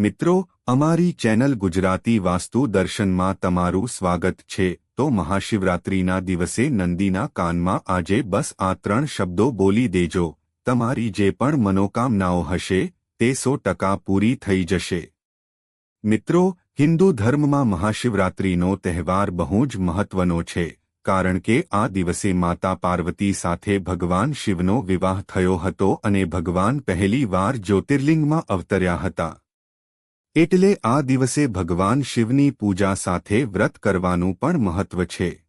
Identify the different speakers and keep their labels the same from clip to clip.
Speaker 1: મિત્રો, અમારી ચેનલ ગુજરાતી વાસ્તુ દર્શનમાં તમારું સ્વાગત છે. તો મહાશિવરાત્રિના દિવસે નંદીના કાનમાં આજે બસ આ ત્રણ શબ્દો બોલી દેજો. તમારી જે પણ મનોકામનાઓ હશે, તે સો ટકા પૂરી થઈ જશે. મિત્રો, હિન્દુ ધર્મમાં મહાશિવરાત્રિનો તહેવાર બહુ જ મહત્વનો છે, કારણ કે આ દિવસે માતા પાર્વતી સાથે ભગવાન શિવનો વિવાહ થયો હતો અને ભગવાન પહેલી વાર જ્યોતિર્લિંગમાં અવતર્યા હતા. એટલે આ દિવસે ભગવાન શિવની પૂજા સાથે વ્રત કરવાનું પણ મહત્વ છે.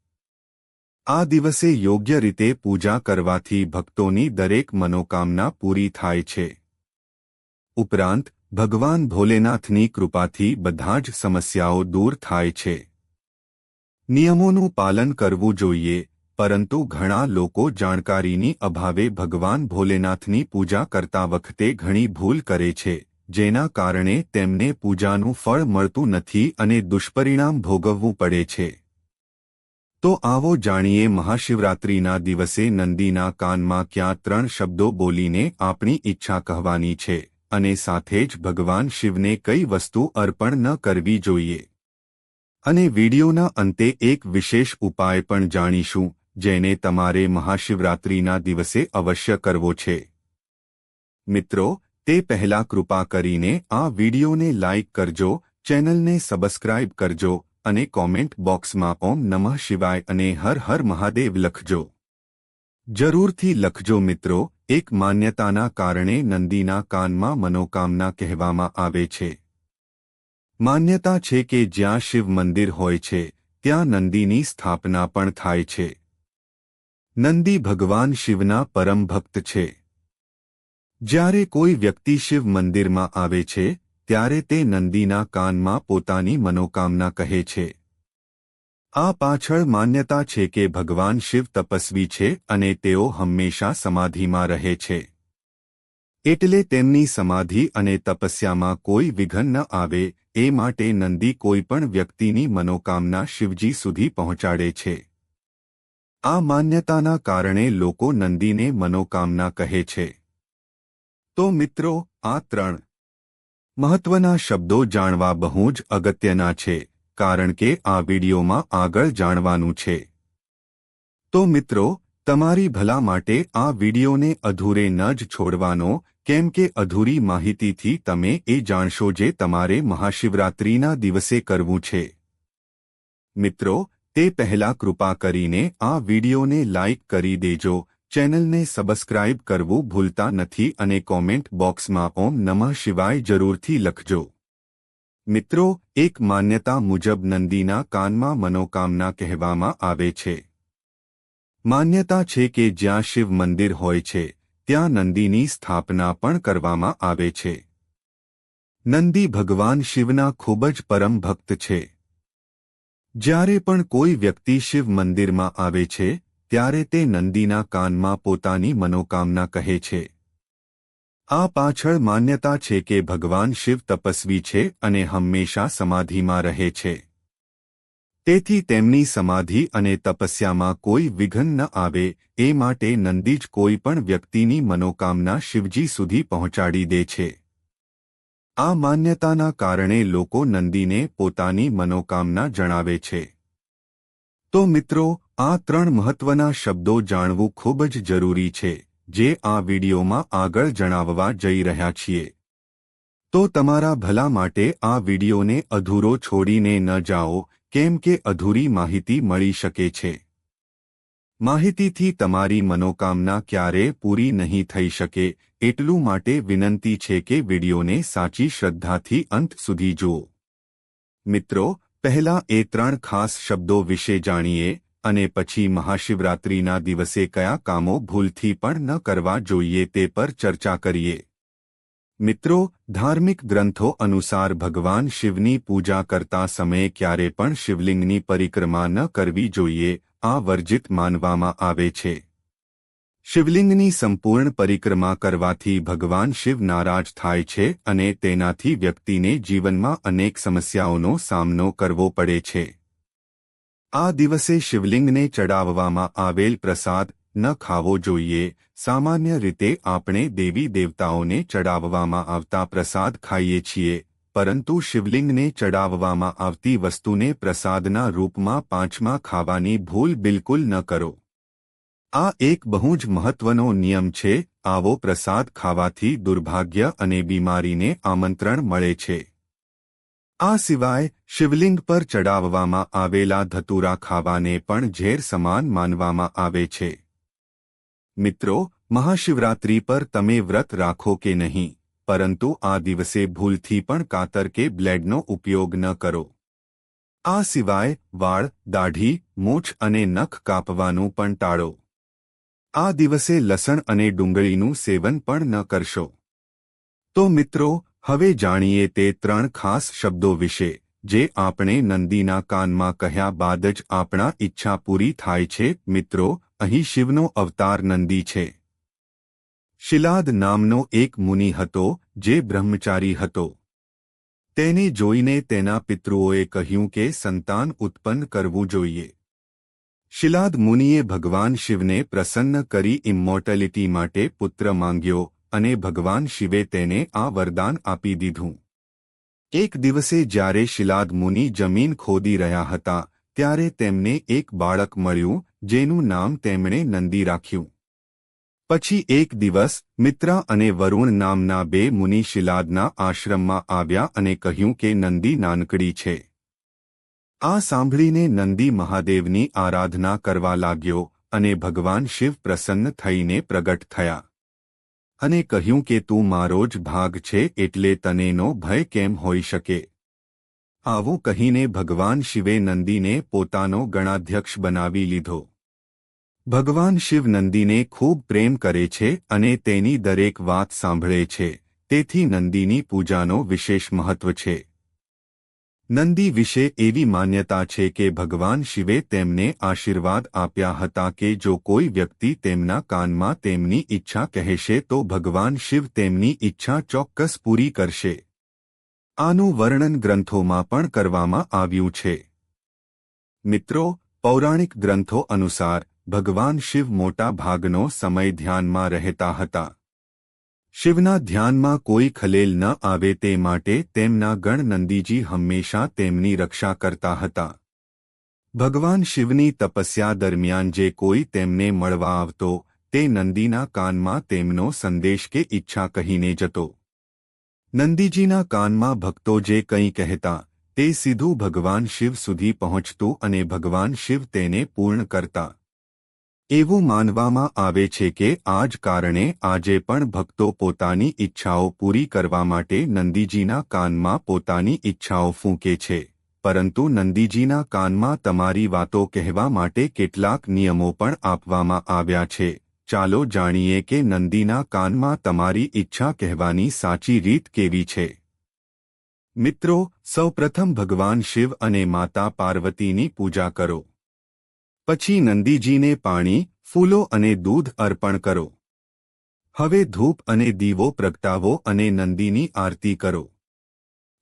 Speaker 1: આ દિવસે યોગ્ય રીતે પૂજા કરવાથી ભક્તોની દરેક મનોકામના પૂરી થાય છે. ઉપરાંત, ભગવાન ભોલેનાથની કૃપાથી બધા જ સમસ્યાઓ દૂર થાય છે. નિયમોનું પાલન કરવું જોઈએ, પરંતુ ઘણા લોકો જાણકારીની અભાવે ભગવાન ભોલેનાથની પૂજા કરતા વખતે ઘણી ભૂલ કરે છે. જેના કારણે તેમને પૂજાનું ફળ મળતું નથી અને દુષ્પરિણામ ભોગવવું પડે છે. તો આવો જાણીએ મહાશિવરાત્રિના દિવસે નંદીના કાનમાં ક્યાં ત્રણ શબ્દો બોલીને આપણી ઈચ્છા કહેવાની છે અને સાથે જ ભગવાન શિવને કઈ વસ્તુ અર્પણ ન કરવી જોઈએ. અને વિડીયોના અંતે એક વિશેષ ઉપાય પણ જાણીશું, જેને તમારે મહાશિવરાત્રિના દિવસે અવશ્ય કરવો છે. મિત્રો તે પહેલા કૃપા કરીને આ વિડીયોને લાઇક કરજો, ચેનલને સબસ્ક્રાઇબ કરજો અને કોમેન્ટ બોક્સમાં ઓમ નમઃ શિવાય અને હર હર મહાદેવ લખજો. જરૂરથી લખજો મિત્રો, એક માન્યતાના કારણે નંદીના કાનમાં મનોકામના કહેવામાં આવે છે. માન્યતા છે કે જ્યાં શિવ મંદિર હોય છે, ત્યાં નંદીની સ્થાપના પણ થાય છે. નંદી ભગવાન શિવના પરમ ભક્ત છે. જ્યારે કોઈ વ્યક્તિ શિવ મંદિરમાં આવે છે, ત્યારે તે નંદીના કાનમાં પોતાની મનોકામના કહે છે. આ પાછળ માન્યતા છે કે ભગવાન શિવ તપસ્વી છે અને તેઓ હંમેશા સમાધિમાં રહે છે. એટલે તેમની સમાધિ અને તપસ્યામાં કોઈ વિઘન ન આવે, એ માટે નંદી કોઈ પણ વ્યક્તિની મનોકામના શિવજી સુધી પહોંચાડે છે. આ માન્યતાના કારણે લોકો નંદીને મનોકામના કહે છે. તો મિત્રો, આ ત્રણ મહત્વના શબ્દો જાણવા બહુ જ અગત્યના છે, કારણ કે આ વિડીયોમાં આગળ જાણવાનું છે. તો મિત્રો, તમારી ભલા માટે આ વિડીયોને અધૂરે ન જ છોડવાનો, કેમ કે અધૂરી માહિતીથી તમે એ જાણશો જે તમારે મહાશિવરાત્રિના દિવસે કરવું છે. મિત્રો, તે પહેલા કૃપા કરીને આ વિડીયોને લાઇક કરી દેજો ચેનલને સબસ્ક્રાઇબ કરવું ભૂલતા નથી અને કોમેન્ટ બોક્સમાં ઓમ નમઃ શિવાય જરૂરથી લખજો. મિત્રો, એક માન્યતા મુજબ નંદીના કાનમાં મનોકામના કહેવામાં આવે છે. માન્યતા છે કે જ્યાં શિવ મંદિર હોય છે, ત્યાં નંદીની સ્થાપના પણ કરવામાં આવે છે. નંદી ભગવાન શિવના ખૂબ જ પરમ ભક્ત છે. જ્યારે પણ કોઈ વ્યક્તિ શિવ મંદિરમાં આવે છે ત્યારે તે નંદીના કાનમાં પોતાની મનોકામના કહે છે. આ પાછળ માન્યતા છે કે ભગવાન શિવ તપસ્વી છે અને હંમેશા સમાધિમાં રહે છે. તેથી તેમની સમાધિ અને તપસ્યામાં કોઈ વિઘન ન આવે, એ માટે નંદી જ કોઈ પણ વ્યક્તિની મનોકામના શિવજી સુધી પહોંચાડી દે છે. આ માન્યતાના કારણે લોકો નંદીને પોતાની મનોકામના જણાવે છે. તો મિત્રો, આ ત્રણ મહત્વના શબ્દો જાણવું ખૂબ જ જરૂરી છે, જે આ વિડીયોમાં આગળ જણાવવા જઈ રહ્યા છીએ. તો તમારા ભલા માટે આ વિડીયોને અધૂરો છોડીને ન જાઓ, કેમ કે અધૂરી માહિતી મળી શકે છે. માહિતીથી તમારી મનોકામના ક્યારે પૂરી નહીં થઈ શકે, એટલું માટે વિનંતી છે કે વિડીયોને સાચી શ્રદ્ધાથી અંત સુધી જુઓ. મિત્રો પહેલા એ ત્રણ ખાસ શબ્દો વિશે જાણીએ અને પછી મહાશિવરાત્રિના દિવસે કયા કામો ભૂલથી પણ ન કરવા જોઈએ તે પર ચર્ચા કરીએ. મિત્રો, ધાર્મિક ગ્રંથો અનુસાર ભગવાન શિવની પૂજા કરતા સમયે ક્યારે પણ શિવલિંગની પરિક્રમા ન કરવી જોઈએ, આ વર્જિત માનવામાં આવે છે. શિવલિંગની સંપૂર્ણ પરિક્રમા કરવાથી ભગવાન શિવ નારાજ થાય છે અને તેનાથી વ્યક્તિને જીવનમાં અનેક સમસ્યાઓનો સામનો કરવો પડે છે. આ દિવસે શિવલિંગને ચડાવવામાં આવેલ પ્રસાદ ન ખાવો જોઈએ. સામાન્ય રીતે આપણે દેવી દેવતાઓને ચડાવવામાં આવતા પ્રસાદ ખાઈએ છીએ, પરંતુ શિવલિંગને ચડાવવામાં આવતી વસ્તુને પ્રસાદના રૂપમાં પાંચમાં ખાવાની ભૂલ બિલકુલ ન કરો. આ એક બહુ જ મહત્વનો નિયમ છે, આવો પ્રસાદ ખાવાથી દુર્ભાગ્ય અને બીમારીને આમંત્રણ મળે છે. આ સિવાય, શિવલિંગ પર ચડાવવામાં આવેલા ધતુરા ખાવાને પણ ઝેર સમાન માનવામાં આવે છે. મિત્રો, મહાશિવરાત્રી પર તમે વ્રત રાખો કે નહીં, પરંતુ આ દિવસે ભૂલથી પણ કાતર કે બ્લેડનો ઉપયોગ ન કરો. આ સિવાય, વાળ, દાઢી, મૂછ અને નખ કાપવાનું પણ ટાળો. આ દિવસે લસણ અને ડુંગળીનું સેવન પણ ન કરશો. તો મિત્રો, હવે જાણીએ તે ત્રણ ખાસ શબ્દો વિશે, જે આપણે નંદીના કાનમાં કહ્યા બાદ જ આપણા ઈચ્છા પૂરી થાય છે. મિત્રો, અહીં શિવનો અવતાર નંદી છે. શિલાદ નામનો એક મુનિ હતો, જે બ્રહ્મચારી હતો. તેને જોઈને તેના પિતૃઓએ કહ્યું કે સંતાન ઉત્પન્ન કરવું જોઈએ. શિલાદ મુનિએ ભગવાન શિવને પ્રસન્ન કરી ઇમ્મોર્ટેલિટી માટે પુત્ર માંગ્યો અને ભગવાન શિવે તેને આ વરદાન આપી દીધું. એક દિવસે જ્યારે શિલાદ મુનિ જમીન ખોદી રહ્યા હતા, ત્યારે તેમને એક બાળક મળ્યું, જેનું નામ તેમણે નંદી રાખ્યું. પછી એક દિવસ, મિત્રા અને વરુણ નામના બે મુનિ શિલાદના આશ્રમમાં આવ્યા અને કહ્યું કે નંદી નાનકડી છે. આ સાંભળીને નંદી મહાદેવની આરાધના કરવા લાગ્યો અને ભગવાન શિવ પ્રસન્ન થઈને પ્રગટ થયા. અને કહ્યું કે તું મારો જ ભાગ છે એટલે તનેનો ભય કેમ હોઈ શકે? આવું કહીને ભગવાન શિવે નંદીને પોતાનો ગણાધ્યક્ષ બનાવી લીધો. ભગવાન શિવ નંદીને ખૂબ પ્રેમ કરે છે અને તેની દરેક વાત સાંભળે છે, તેથી નંદીની પૂજાનો વિશેષ મહત્વ છે. નંદી વિશે એવી માન્યતા છે કે ભગવાન શિવે તેમને આશીર્વાદ આપ્યા હતા કે જો કોઈ વ્યક્તિ તેમના કાનમાં તેમની ઈચ્છા કહેશે તો ભગવાન શિવ તેમની ઈચ્છા ચોક્કસ પૂરી કરશે. આનું વર્ણન ગ્રંથોમાં પણ કરવામાં આવ્યું છે. મિત્રો, પૌરાણિક ગ્રંથો અનુસાર ભગવાન શિવ મોટા ભાગનો સમય ધ્યાનમાં રહેતા હતા. શિવના ધ્યાનમાં કોઈ ખલેલ ન આવે તે માટે તેમના ગણ નંદીજી હંમેશા તેમની રક્ષા કરતા હતા. ભગવાન શિવની તપસ્યા દરમિયાન જે કોઈ તેમને મળવા આવતો, તે નંદીના કાનમાં તેમનો સંદેશ કે ઈચ્છા કહીને જતો. નંદીજીના કાનમાં ભક્તો જે કંઈ કહેતા, તે સીધું ભગવાન શિવ સુધી પહોંચતું અને ભગવાન શિવ તેને પૂર્ણ કરતા. એવું માનવામાં આવે છે કે આ જ કારણે આજે પણ ભક્તો પોતાની ઈચ્છાઓ પૂરી કરવા માટે નંદીજીના કાનમાં પોતાની ઈચ્છાઓ ફૂંકે છે. પરંતુ નંદીજીના કાનમાં તમારી વાતો કહેવા માટે કેટલાક નિયમો પણ આપવામાં આવ્યા છે. ચાલો જાણીએ કે નંદીના કાનમાં તમારી ઈચ્છા કહેવાની સાચી રીત કેવી છે. મિત્રો, સૌપ્રથમ ભગવાન શિવ અને માતા પાર્વતીની પૂજા કરો. પછી નંદીજીને પાણી, ફૂલો અને દૂધ અર્પણ કરો. હવે ધૂપ અને દીવો પ્રગટાવો અને નંદીની આરતી કરો.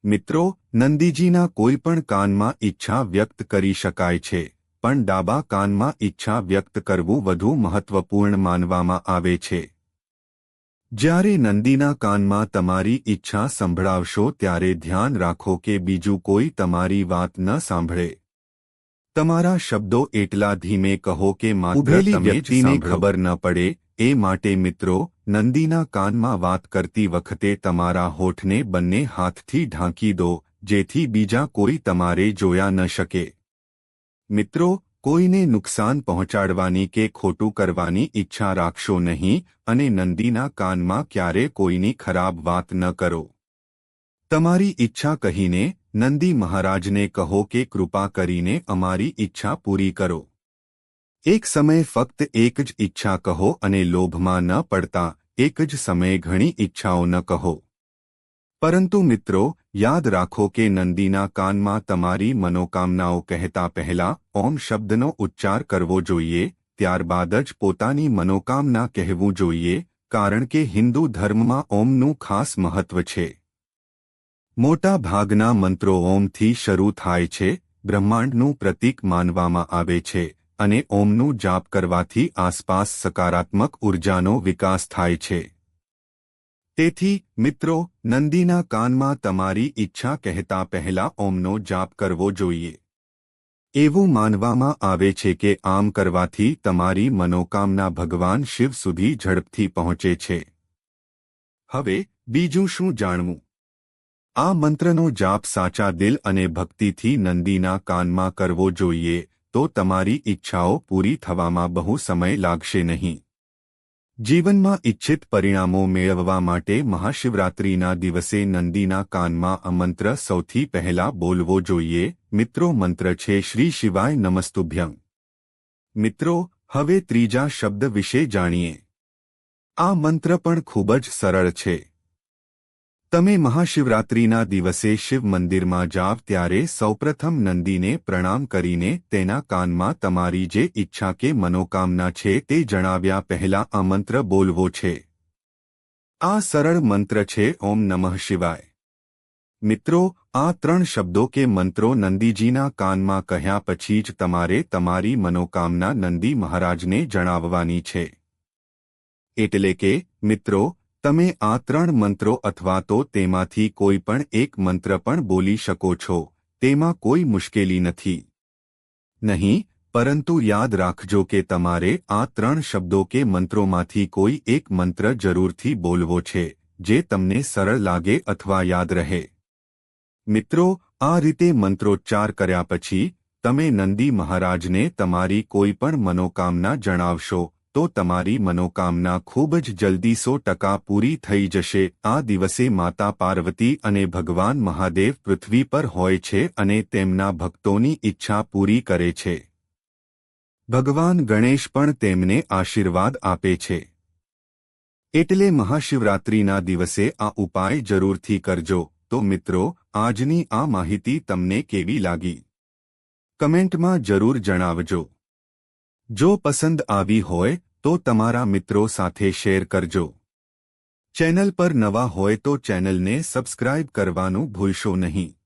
Speaker 1: મિત્રો, નંદીજીના કોઈપણ કાનમાં ઈચ્છા વ્યક્ત કરી શકાય છે, પણ ડાબા કાનમાં ઈચ્છા વ્યક્ત કરવું વધુ મહત્વપૂર્ણ માનવામાં આવે છે. જ્યારે નંદીના કાનમાં તમારી ઈચ્છા સંભળાવશો ત્યારે ધ્યાન રાખો કે બીજું કોઈ તમારી વાત ન સાંભળે. તમારા શબ્દો એટલા ધીમે કહો કે માત્ર વ્યક્તિને ખબર ન પડે. એ માટે મિત્રો નંદીના કાનમાં વાત કરતી વખતે તમારા હોઠને બંને હાથથી ઢાંકી દો જેથી બીજા કોઈ તમારે જોયા ન શકે. મિત્રો કોઈને નુકસાન પહોંચાડવાની કે ખોટું કરવાની ઈચ્છા રાખશો નહીં અને નંદીના કાનમાં ક્યારે કોઈની ખરાબ વાત ન કરો. તમારી ઈચ્છા કહીને નંદી મહારાજને કહો કે કૃપા કરીને અમારી ઈચ્છા પૂરી કરો. એક સમયે ફક્ત એક જ ઈચ્છા કહો અને લોભમાં ન પડતા એક જ સમયે ઘણી ઈચ્છાઓ ન કહો. પરંતુ મિત્રો, યાદ રાખો કે નંદીના કાનમાં તમારી મનોકામનાઓ કહેતા પહેલા ઓમ શબ્દનો ઉચ્ચાર કરવો જોઈએ, ત્યારબાદ જ પોતાની મનોકામના કહેવું જોઈએ, કારણ કે હિન્દુ ધર્મમાં ઓમનું ખાસ મહત્વ છે. મોટા ભાગના મંત્રો ઓમથી શરૂ થાય છે, બ્રહ્માંડનું પ્રતીક માનવામાં આવે છે, અને ઓમનું જાપ કરવાથી આસપાસ સકારાત્મક ઉર્જાનો વિકાસ થાય છે. તેથી, મિત્રો, નંદીના કાનમાં તમારી ઈચ્છા કહેતા પહેલા ઓમનો જાપ કરવો જોઈએ. એવું માનવામાં આવે છે કે આમ કરવાથી તમારી મનોકામના ભગવાન શિવ સુધી ઝડપથી પહોંચે છે. હવે, બીજું શું જાણવું? આ મંત્રનો જાપ સાચા દિલ અને ભક્તિથી નંદીના કાનમાં કરવો જોઈએ, તો તમારી ઈચ્છાઓ પૂરી થવામાં બહુ સમય લાગશે નહીં. જીવનમાં ઇચ્છિત પરિણામો મેળવવા માટે મહાશિવરાત્રિના દિવસે નંદીના કાનમાં આ મંત્ર સૌથી પહેલા બોલવો જોઈએ. મિત્રો, મંત્ર છે શ્રી શિવાય નમસ્તુભ્યં. મિત્રો, હવે ત્રીજા શબ્દ વિશે જાણીએ. આ મંત્ર પણ ખૂબ જ સરળ છે. તમે મહાશિવરાત્રિના દિવસે શિવ મંદિરમાં જાવ ત્યારે સૌપ્રથમ નંદીને પ્રણામ કરીને તેના કાનમાં તમારી જે ઈચ્છા કે મનોકામના છે તે જણાવ્યા પહેલા આ મંત્ર બોલવો છે. આ સરળ મંત્ર છે, ઓમ નમઃ શિવાય. મિત્રો, આ ત્રણ શબ્દો કે મંત્રો નંદીજીના કાનમાં કહ્યા પછી જ તમારે તમારી મનોકામના નંદી મહારાજને જણાવવાની છે. એટલે કે, મિત્રો તમે આ ત્રણ મંત્રો અથવા તો તેમાંથી કોઈ પણ એક મંત્ર પણ બોલી શકો છો, તેમાં કોઈ મુશ્કેલી નથી. નહીં, પરંતુ યાદ રાખજો કે તમારે આ ત્રણ શબ્દો કે મંત્રોમાંથી કોઈ એક મંત્ર જરૂરથી બોલવો છે, જે તમને સરળ લાગે અથવા યાદ રહે. મિત્રો, આ રીતે મંત્રોચ્ચાર કર્યા પછી, તમે નંદી મહારાજને તમારી કોઈ પણ મનોકામના જણાવશો તો તમારી મનોકામના ખૂબ જ જલ્દી સો ટકા પૂરી થઈ જશે. આ દિવસે માતા પાર્વતી અને ભગવાન મહાદેવ પૃથ્વી પર હોય છે અને તેમના ભક્તોની ઈચ્છા પૂરી કરે છે. ભગવાન ગણેશ પણ તેમને આશીર્વાદ આપે છે. એટલે મહાશિવરાત્રિના દિવસે આ ઉપાય જરૂરથી કરજો. તો મિત્રો, આજની આ માહિતી તમને કેવી લાગી? કમેન્ટમાં જરૂર જણાવજો. જો પસંદ આવી હોય તો તમારા મિત્રો સાથે શેર કરજો. ચેનલ પર નવા હોય તો ચેનલને સબસ્ક્રાઇબ કરવાનું ભૂલશો નહીં.